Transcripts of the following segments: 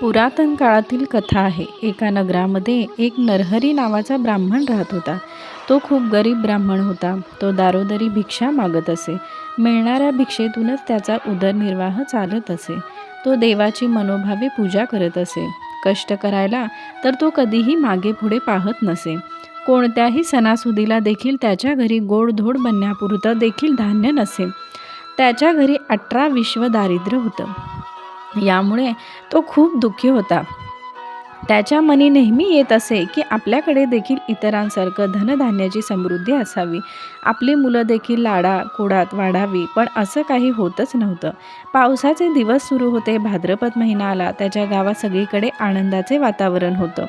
पुरातन काळातील कथा आहे. एका नगरामध्ये एक नरहरी नावाचा ब्राह्मण राहत होता. तो खूप गरीब ब्राह्मण होता. तो दारोदारी भिक्षा मागत असे. मिळणाऱ्या भिक्षेतूनच त्याचा उदरनिर्वाह चालत असे. तो देवाची मनोभावे पूजा करत असे. कष्ट करायला तर तो कधीही मागे पुढे पाहत नसे. कोणत्याही सणासुदीला देखील त्याच्या घरी गोडधोड बनण्यापुरतं देखील धान्य नसे. त्याच्या घरी अठरा विश्व दारिद्र्य होतं. यामुळे तो खूप दुःखी होता. त्याच्या मनी नेहमी येत असे की आपल्याकडे देखील इतरांसारखं धनधान्याची समृद्धी असावी. आपली मुलं देखील लाडा कोडात वाढावी पण असं काही होतच नव्हतं. पावसाचे दिवस सुरू होते भाद्रपद महिना आला त्याच्या गावात सगळीकडे आनंदाचे वातावरण होतं.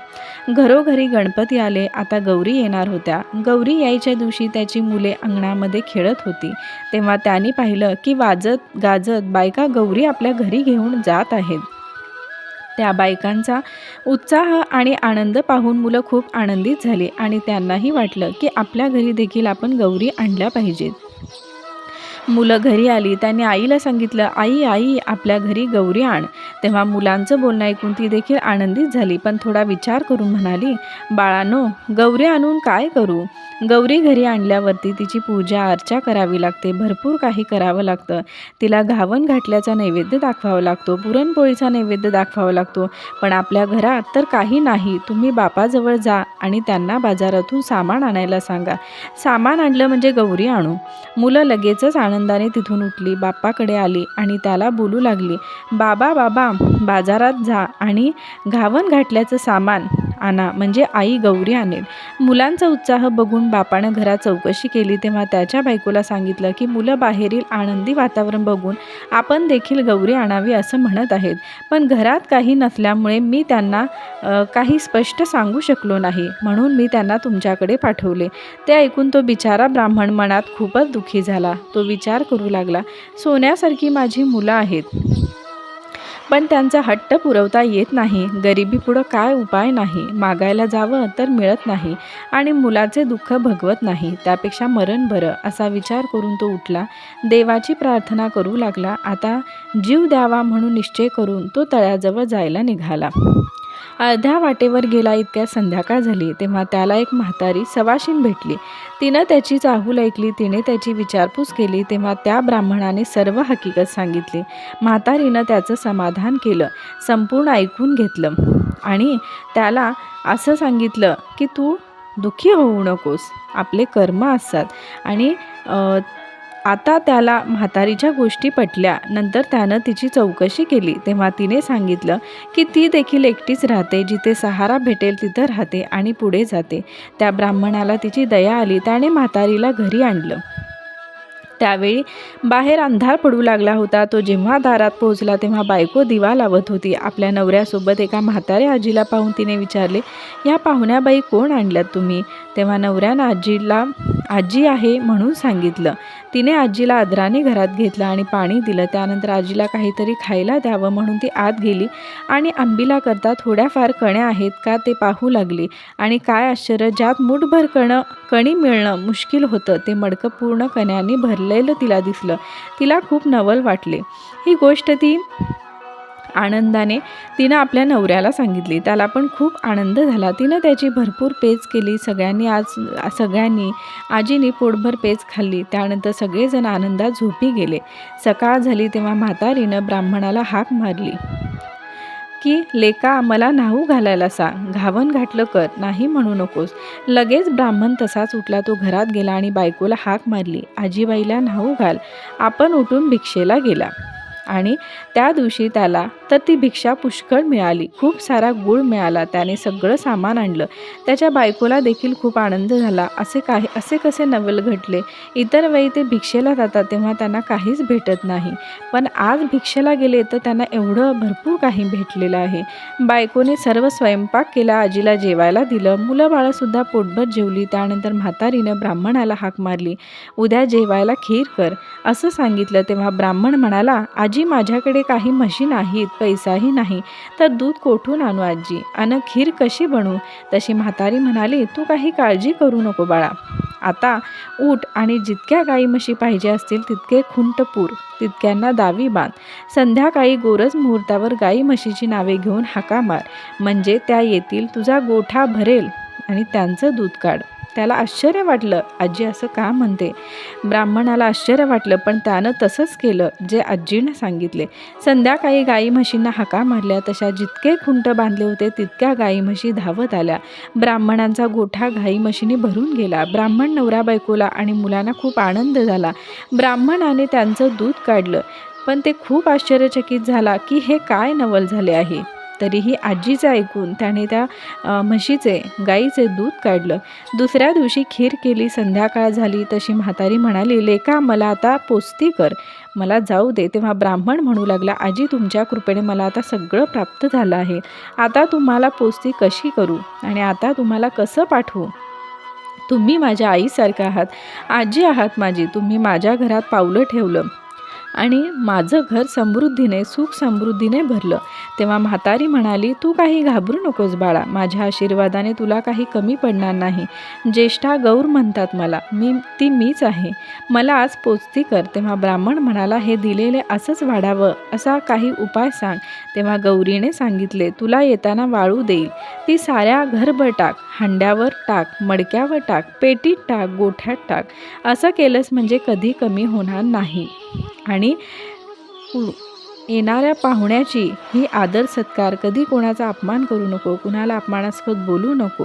घरोघरी गणपती आले आता गौरी येणार होत्या. गौरी यायच्या दिवशी त्याची मुले अंगणामध्ये खेळत होती. तेव्हा त्यांनी पाहिलं की वाजत गाजत बायका गौरी आपल्या घरी घेऊन जात आहेत. त्या बायकांचा उत्साह आणि आनंद पाहून मुलं खूप आनंदित झाली आणि त्यांनाही वाटलं की आपल्या घरी देखील आपण गौरी आणल्या पाहिजेत. मुलं घरी आली त्यांनी आईला सांगितलं आई आई आपल्या घरी गौरी आण. तेव्हा मुलांचं बोलणं ऐकून ती देखील आनंदित झाली पण थोडा विचार करून म्हणाली बाळानो गौरी आणून काय करू? गौरी घरी आणल्यावरती तिची पूजा अर्चा करावी लागते. भरपूर काही करावं लागतं. तिला घावन घाटल्याचा नैवेद्य दाखवावा लागतो. पुरणपोळीचा नैवेद्य दाखवावा लागतो. पण आपल्या घरात तर काही नाही. तुम्ही बापाजवळ जा आणि त्यांना बाजारातून सामान आणायला सांगा. सामान आणलं म्हणजे गौरी आणू. मुलं लगेचच आनंदाने तिथून उठली. बाप्पाकडे आली आणि त्याला बोलू लागली बाबा बाबा बाजारात जा आणि घावन घाटल्याचं सामान आणा म्हणजे आई गौरी आणेल मुलांचा उत्साह बघून बापानं घरात चौकशी केली तेव्हा त्याच्या बायकोला सांगितलं की मुलं बाहेरील आनंदी वातावरण बघून आपण देखील गौरी आणावी असं म्हणत आहेत. पण घरात काही नसल्यामुळे मी त्यांना काही स्पष्ट सांगू शकलो नाही. म्हणून मी त्यांना तुमच्याकडे पाठवले. ते ऐकून तो बिचारा ब्राह्मण मनात खूपच दुःखी झाला. तो विचार करू लागला सोन्यासारखी माझी मुलं आहेत. पण त्यांचा हट्ट पुरवता येत नाही. गरिबीपुढं काय उपाय नाही? मागायला जावं तर मिळत नाही आणि मुलाचे दुःख भगवत नाही. त्यापेक्षा मरण बरं असा विचार करून तो उठला. देवाची प्रार्थना करू लागला. आता जीव द्यावा म्हणून निश्चय करून तो तळ्याजवळ जायला निघाला. अर्ध्या वाटेवर गेला इतक्या संध्याकाळ झाली. तेव्हा त्याला एक म्हातारी सवाशीन भेटली. तिनं त्याची चाहूल ऐकली तिने त्याची विचारपूस केली तेव्हा त्या ब्राह्मणाने सर्व हकीकत सांगितली. म्हातारीनं त्याचं समाधान केलं संपूर्ण ऐकून घेतलं. आणि त्याला असं सांगितलं की तू दुःखी होऊ नकोस आपले कर्म असतात. आणि आता त्याला म्हातारीच्या गोष्टी पटल्या. नंतर त्यानं तिची चौकशी केली. तेव्हा तिने सांगितलं की ती देखील एकटीच राहते. जिथे सहारा भेटेल तिथं राहते आणि पुढे जाते त्या ब्राह्मणाला तिची दया आली. त्याने म्हातारीला घरी आणलं. त्यावेळी बाहेर अंधार पडू लागला होता. तो जेव्हा दारात पोहोचला तेव्हा बायको दिवा लावत होती. आपल्या नवऱ्यासोबत एका म्हाताऱ्या आजीला पाहून तिने विचारले या पाहुण्याबाई कोण आणल्यात तुम्ही? तेव्हा नवऱ्यानं आजीला आजी आहे म्हणून सांगितलं. तिने आजीला आदराने घरात घेतलं आणि पाणी दिलं. त्यानंतर आजीला काहीतरी खायला द्यावं म्हणून ती आत गेली आणि आंबीला करता थोड्याफार कण्या आहेत का ते पाहू लागली. आणि काय आश्चर्य ज्यात मुठभर कणं कणी मिळणं मुश्किल होतं ते मडकं पूर्ण कण्याने भरलं चाललेलं तिला दिसलं. तिला खूप नवल वाटले. ही गोष्ट ती आनंदाने तिनं आपल्या नवऱ्याला सांगितली. त्याला पण खूप आनंद झाला. तिनं त्याची भरपूर पेज केली. सगळ्यांनी आज सगळ्यांनी आजीने पोटभर पेज खाल्ली. त्यानंतर सगळेजण आनंदात झोपी गेले. सकाळ झाली तेव्हा म्हातारीनं ब्राह्मणाला हाक मारली. की लेका मला न्हाऊ घालायला सांग. घावन घातलं कर. नाही म्हणू नकोस. लगेच ब्राह्मण तसाच उठला. तो घरात गेला आणि बायकोला हाक मारली. आजीबाईला न्हाऊ घाल. आपण उठून भिक्षेला गेला. आणि त्या दिवशी त्याला तर ती भिक्षा पुष्कळ मिळाली. खूप सारा गुळ मिळाला. त्याने सगळं सामान आणलं. त्याच्या बायकोला देखील खूप आनंद झाला. असे काही असे कसे नवल घडले? इतर वेळी ते भिक्षेला जातात तेव्हा त्यांना काहीच भेटत नाही. पण आज भिक्षेला गेले तर त्यांना एवढं भरपूर काही भेटलेलं आहे. बायकोने सर्व स्वयंपाक केला. आजीला जेवायला दिलं. मुलं बाळंसुद्धा पोटभर जेवली. त्यानंतर म्हातारीनं ब्राह्मणाला हाक मारली. उद्या जेवायला खीर कर. असं सांगितलं तेव्हा ब्राह्मण म्हणाला आजी माझ्याकडे काही म्हशी नाहीत. पैसाही नाही. तर दूध कोठून आणू आजी? अन खीर कशी बनवू? तशी म्हातारी म्हणाली तू काही काळजी करू नको बाळा. आता ऊट आणि जितक्या गाई म्हशी पाहिजे असतील तितके खुंटपूर तितक्यांना दावी बांध. संध्याकाळी गोरज मुहूर्तावर गाई म्हशीची नावे घेऊन हाका मार. म्हणजे त्या येतील तुझा गोठा भरेल आणि त्यांचं दूध काढ. त्याला आश्चर्य वाटलं. आजी असं का म्हणते? ब्राह्मणाला आश्चर्य वाटलं पण त्यानं तसंच केलं जे आजीनं सांगितले. संध्याकाळी गाई म्हशींना हाका मारल्या तशा जितके खुंट बांधले होते तितक्या गाई म्हशी धावत आल्या. ब्राह्मणांचा गोठा गाई म्हशीने भरून गेला. ब्राह्मण नवरा बायकोला आणि मुलांना खूप आनंद झाला. ब्राह्मणाने त्यांचं दूध काढलं. पण ते खूप आश्चर्यचकित झाला की हे काय नवल झाले आहे? तरीही आजीचं ऐकून त्याने त्या म्हशीचे गाईचे दूध काढलं. दुसऱ्या दिवशी खीर केली संध्याकाळ झाली तशी म्हातारी म्हणाली लेका मला आता पोस्ती कर. मला जाऊ दे. तेव्हा ब्राह्मण म्हणू लागला आजी तुमच्या कृपेने मला आता सगळं प्राप्त झालं आहे. आता तुम्हाला पोस्ती कशी करू? आणि आता तुम्हाला कसं पाठवू? तुम्ही माझ्या आईसारखं आहात. आजी आहात माझी. तुम्ही माझ्या घरात पावलं ठेवलं. आणि माझं घर समृद्धीने सुख समृद्धीने भरलं. तेव्हा म्हातारी म्हणाली तू काही घाबरू नकोस बाळा. माझ्या आशीर्वादाने तुला काही कमी पडणार नाही. ज्येष्ठा गौर म्हणतात मला मी ती मीच आहे. मला आज पोचती कर. तेव्हा ब्राह्मण म्हणाला हे दिलेले असंच वाढावं. असा काही उपाय सांग. तेव्हा गौरीने सांगितले तुला येताना वाळू देईल. ती साऱ्या घरभर टाक. हांड्यावर टाक. मडक्यावर टाक. पेटीत टाक. गोठ्यात टाक. असं केलंस म्हणजे कधी कमी होणार नाही. आणि येणाऱ्या पाहुण्याची ही आदर सत्कार कधी कोणाचा अपमान करू नको कुणाला अपमानास्पद बोलू नको.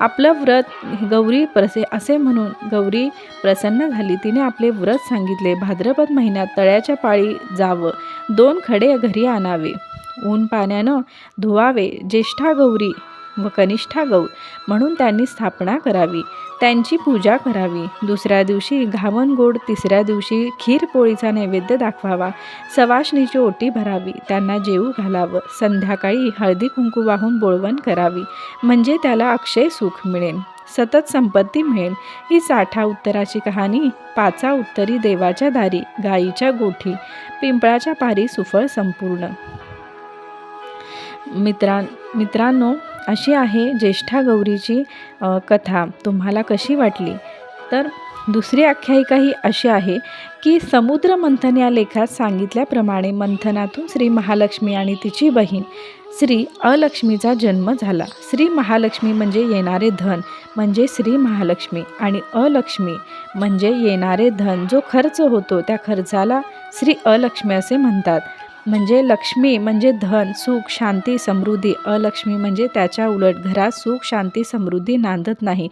आपलं व्रत गौरी प्रसे असे म्हणून गौरी प्रसन्न झाली. तिने आपले व्रत सांगितले. भाद्रपद महिन्यात तळ्याच्या पाळी जावं. दोन खडे घरी आणावे. ऊन पाण्यानं धुवावे. ज्येष्ठा गौरी व कनिष्ठा गौर म्हणून त्यांनी स्थापना करावी. त्यांची पूजा करावी. दुसऱ्या दिवशी घावन गोड तिसऱ्या दिवशी खीरपोळीचा नैवेद्य दाखवावा. सवाशणीची ओटी भरावी. त्यांना जेवू घालावं. संध्याकाळी हळदी कुंकू वाहून बोळवण करावी. म्हणजे त्याला अक्षय सुख मिळेल. सतत संपत्ती मिळेल. ही साठा उत्तराची कहाणी पाचा उत्तरी देवाच्या दारी गायीच्या गोठी पिंपळाच्या पारी सुफळ संपूर्ण. मित्रां मित्रांनो अशी आहे ज्येष्ठा गौरीची कथा. तुम्हाला कशी वाटली? तर दुसरी आख्यायिका ही अशी आहे की समुद्र मंथन या लेखात सांगितल्याप्रमाणे मंथनातून श्री महालक्ष्मी आणि तिची बहीण श्री अलक्ष्मीचा जन्म झाला. श्री महालक्ष्मी म्हणजे येणारे धन म्हणजे श्री महालक्ष्मी. आणि अलक्ष्मी म्हणजे येणारे धन. जो खर्च होतो त्या खर्चाला श्री अलक्ष्मी असे म्हणतात. म्हणजे लक्ष्मी म्हणजे धन सुख शांती समृद्धी. अलक्ष्मी म्हणजे त्याच्या उलट घरात सुख शांती समृद्धी नांदत नाही.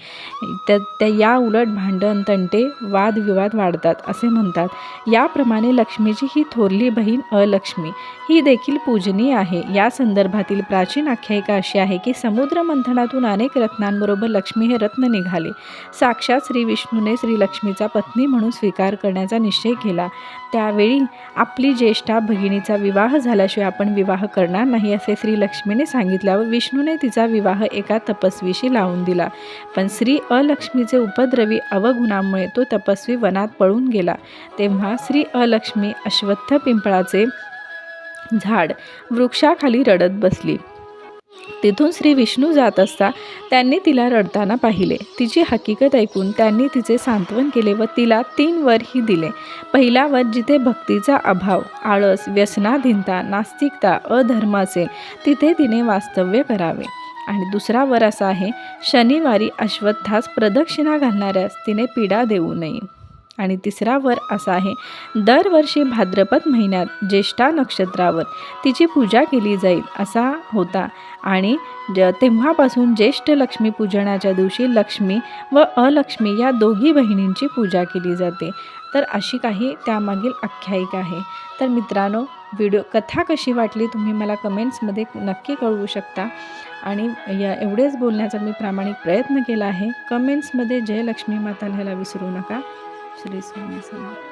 त्या त्या या उलट भांडण तंटे वादविवाद वाढतात असे म्हणतात. याप्रमाणे लक्ष्मीची ही थोरली बहीण अलक्ष्मी. ही देखील पूजनीय आहे. या संदर्भातील प्राचीन आख्यायिका अशी आहे की समुद्र मंथनातून अनेक रत्नांबरोबर लक्ष्मी हे रत्न निघाले. साक्षात श्री विष्णूने श्रीलक्ष्मीचा पत्नी म्हणून स्वीकार करण्याचा निश्चय केला. त्यावेळी आपली ज्येष्ठा भगिनीचा विवाह झाल्याशिवाय आपण विवाह करणार नाही असे श्री लक्ष्मीने सांगितल्यावर विष्णूने तिचा विवाह एका तपस्वीशी लावून दिला. पण श्री अलक्ष्मीचे उपद्रवी अवगुणामुळे तो तपस्वी वनात पळून गेला. तेव्हा श्री अलक्ष्मी अश्वत्थ पिंपळाचे झाड वृक्षाखाली रडत बसली. तिथून श्री विष्णू जात असता त्यांनी तिला रडताना पाहिले. तिची हकीकत ऐकून त्यांनी तिचे सांत्वन केले व तिला तीन वरही दिले. पहिला वर जिथे भक्तीचा अभाव आळस व्यसनाधीनता नास्तिकता अधर्म असेल तिथे तिने वास्तव्य करावे. आणि दुसरा वर असा आहे शनिवारी अश्वत्थास प्रदक्षिणा घालणाऱ्यास तिने पीडा देऊ नये. आणि तिसरा वर असा आहे दरवर्षी भाद्रपद महिन्यात ज्येष्ठा नक्षत्रावर तिची पूजा केली जाईल असा होता. आणि ज तेव्हापासून ज्येष्ठ लक्ष्मी पूजनाच्या दिवशी लक्ष्मी व अलक्ष्मी या दोघी बहिणींची पूजा केली जाते. तर अशी काही त्यामागील आख्यायिका आहे. तर मित्रांनो व्हिडिओ कथा कशी वाटली तुम्ही मला कमेंट्समध्ये नक्की कळवू शकता. आणि या एवढेच बोलण्याचा मी प्रामाणिक प्रयत्न केला आहे. कमेंट्समध्ये जय लक्ष्मी माता लिहायला विसरू नका. 这里是哪里？